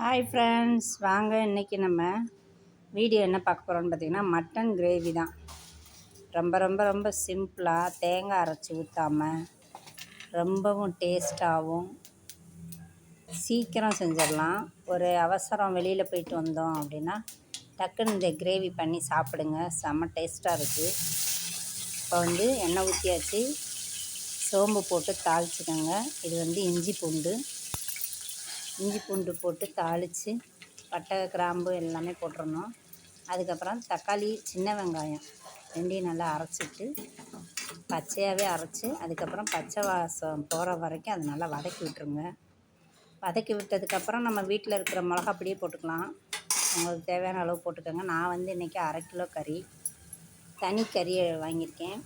Hi friends வாங்க இன்றைக்கி நம்ம வீடியோ என்ன பார்க்க போகிறோம்னு பார்த்திங்கன்னா மட்டன் கிரேவி தான். ரொம்ப ரொம்ப ரொம்ப சிம்பிளாக தேங்காய் அரைச்சி ஊற்றாமல் ரொம்பவும் டேஸ்ட்டாகவும் சீக்கிரம் செஞ்சிடலாம். ஒரு அவசரம் வெளியில் போயிட்டு வந்தோம் அப்படின்னா டக்குன்னு இந்த கிரேவி பண்ணி சாப்பிடுங்க. செம்ம டேஸ்ட்டாக இருக்குது இப்போ வந்து எண்ணெய் ஊற்றியாச்சு சோம்பு போட்டு தாளிச்சுக்கோங்க. இது வந்து இஞ்சி பூண்டு. இஞ்சி பூண்டு போட்டு தாளித்து பட்டை கிராம்பு எல்லாமே போட்டுடணும் அதுக்கப்புறம் தக்காளி சின்ன வெங்காயம் ரெண்டையும் நல்லா அரைச்சிட்டு பச்சையாகவே அரைச்சி அதுக்கப்புறம் பச்சை வாசம் போகிற வரைக்கும் அதை நல்லா வதக்கி விட்டுருங்க. வதக்கி விட்டதுக்கப்புறம் நம்ம வீட்டில் இருக்கிற மிளகா அப்படியே போட்டுக்கலாம். உங்களுக்கு தேவையான அளவு போட்டுக்கோங்க. நான் வந்து இன்றைக்கி அரை கிலோ கறி தனி கறி வாங்கியிருக்கேன்.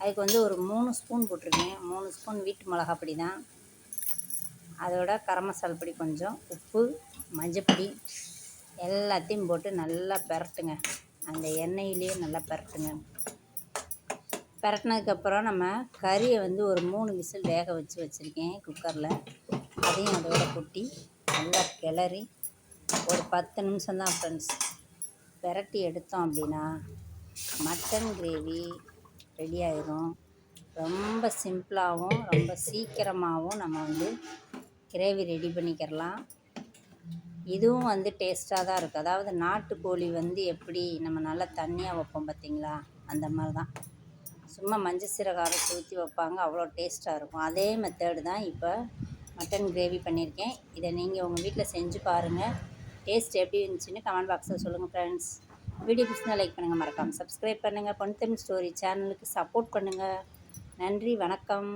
அதுக்கு வந்து ஒரு மூணு ஸ்பூன் போட்டிருக்கேன். மூணு ஸ்பூன் வீட்டு மிளகா பொடி தான். அதோட கரம் மசாலா பொடி கொஞ்சம் உப்பு மஞ்சப்பொடி எல்லாத்தையும் போட்டு நல்லா பெரட்டுங்க. அந்த எண்ணெயிலேயே நல்லா பெரட்டுங்க. பெரட்டினதுக்கப்புறம் நம்ம கறியை வந்து ஒரு மூணு விசில் வேக வச்சு வச்சுருக்கேன் குக்கரில். அதையும் அதோட கொட்டி நல்லா கிளறி ஒரு பத்து நிமிஷம் தான் ஃப்ரெண்ட்ஸ் பெரட்டி எடுத்தோம் அப்படின்னா மட்டன் கிரேவி ரெடி ஆயிரும். ரொம்ப சிம்பிளாகவும் ரொம்ப சீக்கிரமாகவும் நம்ம வந்து கிரேவி ரெடி பண்ணிக்கிறலாம். இதுவும் வந்து டேஸ்ட்டாக தான் இருக்குது அதாவது நாட்டுக்கோழி வந்து எப்படி நம்ம நல்லா தண்ணியாக வைப்போம் பார்த்திங்களா? அந்த மாதிரி தான். சும்மா மஞ்சள் சீரகாரம் ஊற்றி வைப்பாங்க. அவ்வளோ டேஸ்ட்டாக இருக்கும். அதே மெத்தேடு தான் இப்போ மட்டன் கிரேவி பண்ணியிருக்கேன். இதை நீங்கள் உங்கள் வீட்டில் செஞ்சு பாருங்கள் டேஸ்ட் எப்படி இருந்துச்சுன்னு கமெண்ட் பாக்ஸில் சொல்லுங்கள் ஃப்ரெண்ட்ஸ் வீடியோ பிடிச்சினா லைக் பண்ணுங்கள் மறக்காமல் சப்ஸ்கிரைப் பண்ணுங்கள் பொன் ஸ்டோரி சேனலுக்கு சப்போர்ட் பண்ணுங்கள் நன்றி வணக்கம்.